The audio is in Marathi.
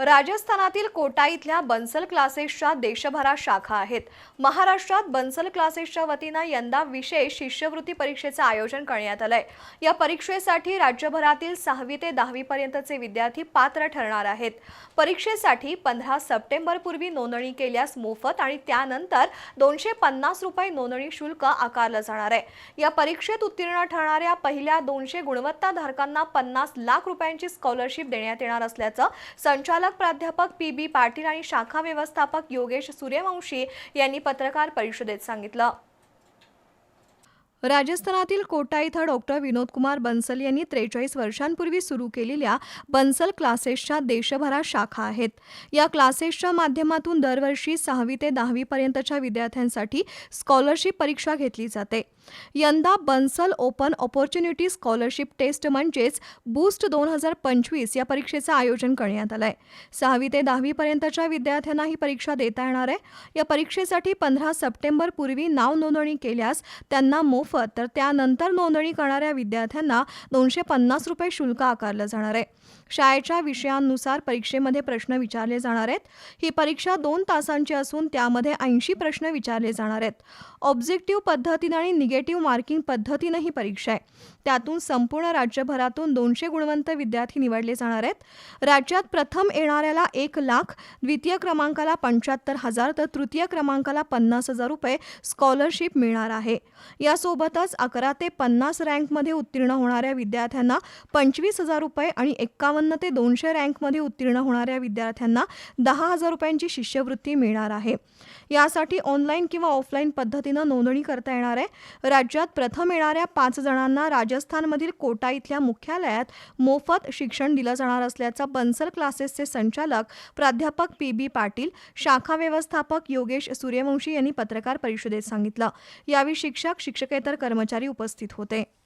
राजस्थानातील कोटा इथल्या बन्सल क्लासेसच्या देशभरात शाखा आहेत. महाराष्ट्रात बन्सल क्लासेसच्या वतीनं यंदा विशेष शिष्यवृत्ती परीक्षेचं आयोजन करण्यात आलंय. या परीक्षेसाठी राज्यभरातील सहावी ते दहावी पर्यंतचे विद्यार्थी पात्र ठरणार आहेत. परीक्षेसाठी पंधरा सप्टेंबरपूर्वी नोंदणी केल्यास मोफत आणि त्यानंतर दोनशे पन्नास रुपये नोंदणी शुल्क आकारलं जाणार आहे. या परीक्षेत उत्तीर्ण ठरणाऱ्या पहिल्या दोनशे गुणवत्ताधारकांना पन्नास लाख रुपयांची स्कॉलरशिप देण्यात येणार असल्याचं संचालक प्राध्यापक पी बी पाटील आणि शाखा व्यवस्थापक योगेश सूर्यवंशी यांनी पत्रकार परिषदेत सांगितलं. राजस्थानातील कोटा इथं डॉक्टर विनोदकुमार बन्सल यांनी त्रेचाळीस वर्षांपूर्वी सुरू केलेल्या बन्सल क्लासेसच्या देशभरात शाखा आहेत. या क्लासेसच्या माध्यमातून दरवर्षी सहावी ते दहावीपर्यंतच्या विद्यार्थ्यांसाठी स्कॉलरशिप परीक्षा घेतली जाते. यंदा Bansal open opportunity scholarship test म्हणजेच बूस्ट दोन हजार पंचवीस या परीक्षेचं आयोजन करण्यात आलं आहे सहावी ते दहावीपर्यंतच्या विद्यार्थ्यांना ही परीक्षा देता येणार आहे. या परीक्षेसाठी पंधरा सप्टेंबर पूर्वी नाव नोंदणी केल्यास त्यांना मोफत तर त्यानंतर नोंदणी करणाऱ्या विद्यार्थ्यांना दोनशे पन्नास रुपये शुल्क आकारलं जाणार आहे. शाळेच्या विषयांनुसार परीक्षेमध्ये प्रश्न विचारले जाणार आहेत. ही परीक्षा दोन तासांची असून त्यामध्ये ऐंशी प्रश्न विचारले जाणार आहेत. ऑब्जेक्टिव्ह पद्धतीनं आणि निगेटिव्ह मार्किंग पद्धतीनं ही परीक्षा आहे. त्यातून संपूर्ण राज्यभरातून दोनशे गुणवंत विद्यार्थी निवडले जाणार आहेत. राज्यात प्रथम येणाऱ्याला एक लाख द्वितीय क्रमांकाला पंच्याहत्तर हजार तर तृतीय क्रमांकाला पन्नास हजार रुपये स्कॉलरशिप मिळणार आहे. यासोबतच अकरा ते पन्नास रँकमध्ये उत्तीर्ण होणाऱ्या विद्यार्थ्यांना पंचवीस हजार रुपये आणि एक्कावन्न ते दोनशे रँकमध्ये उत्तीर्ण होणाऱ्या विद्यार्थ्यांना दहा हजार रुपयांची शिष्यवृत्ती मिळणार आहे. यासाठी ऑनलाईन किंवा ऑफलाईन पद्धतीनं नोंदणी करता येणार आहे. राज्यात प्रथम येणाऱ्या पाच जणांना राजस्थानमधील कोटा इथल्या मुख्यालयात मोफत शिक्षण दिलं जाणार असल्याचं बन्सल क्लासेसचे संचालक प्राध्यापक पी बी पाटील शाखा व्यवस्थापक योगेश सूर्यवंशी यांनी पत्रकार परिषदेत सांगितलं. यावेळी शिक्षक शिक्षकेतर कर्मचारी उपस्थित होते.